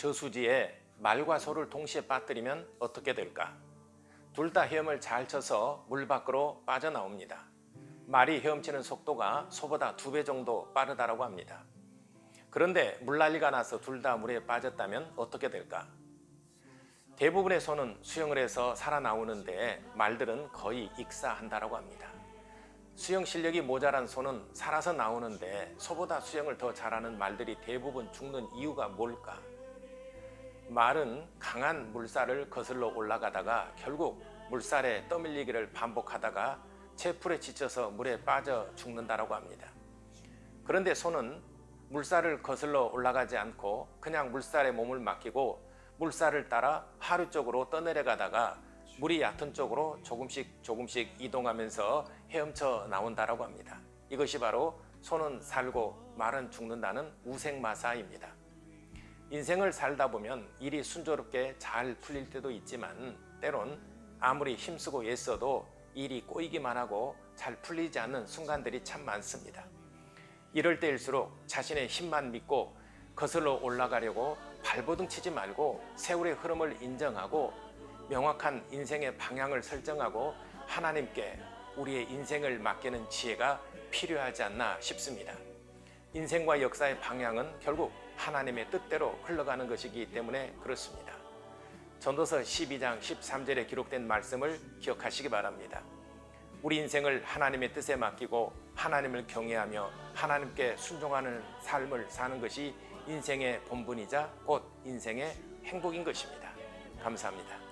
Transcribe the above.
저수지에 말과 소를 동시에 빠뜨리면 어떻게 될까? 둘 다 헤엄을 잘 쳐서 물 밖으로 빠져나옵니다. 말이 헤엄치는 속도가 소보다 두 배 정도 빠르다고 합니다. 그런데 물난리가 나서 둘 다 물에 빠졌다면 어떻게 될까? 대부분의 소는 수영을 해서 살아나오는데 말들은 거의 익사한다라고 합니다. 수영 실력이 모자란 소는 살아서 나오는데 소보다 수영을 더 잘하는 말들이 대부분 죽는 이유가 뭘까? 말은 강한 물살을 거슬러 올라가다가 결국 물살에 떠밀리기를 반복하다가 체풀에 지쳐서 물에 빠져 죽는다라고 합니다. 그런데 소는 물살을 거슬러 올라가지 않고 그냥 물살에 몸을 맡기고 물살을 따라 하류 쪽으로 떠내려가다가 물이 얕은 쪽으로 조금씩 조금씩 이동하면서 헤엄쳐 나온다라고 합니다. 이것이 바로 소는 살고 말은 죽는다는 우생마사입니다. 인생을 살다 보면 일이 순조롭게 잘 풀릴 때도 있지만 때론 아무리 힘쓰고 애써도 일이 꼬이기만 하고 잘 풀리지 않는 순간들이 참 많습니다. 이럴 때일수록 자신의 힘만 믿고 거슬러 올라가려고 발버둥 치지 말고 세월의 흐름을 인정하고 명확한 인생의 방향을 설정하고 하나님께 우리의 인생을 맡기는 지혜가 필요하지 않나 싶습니다. 인생과 역사의 방향은 결국 하나님의 뜻대로 흘러가는 것이기 때문에 그렇습니다. 전도서 12장 13절에 기록된 말씀을 기억하시기 바랍니다. 우리 인생을 하나님의 뜻에 맡기고 하나님을 경외하며 하나님께 순종하는 삶을 사는 것이 인생의 본분이자 곧 인생의 행복인 것입니다. 감사합니다.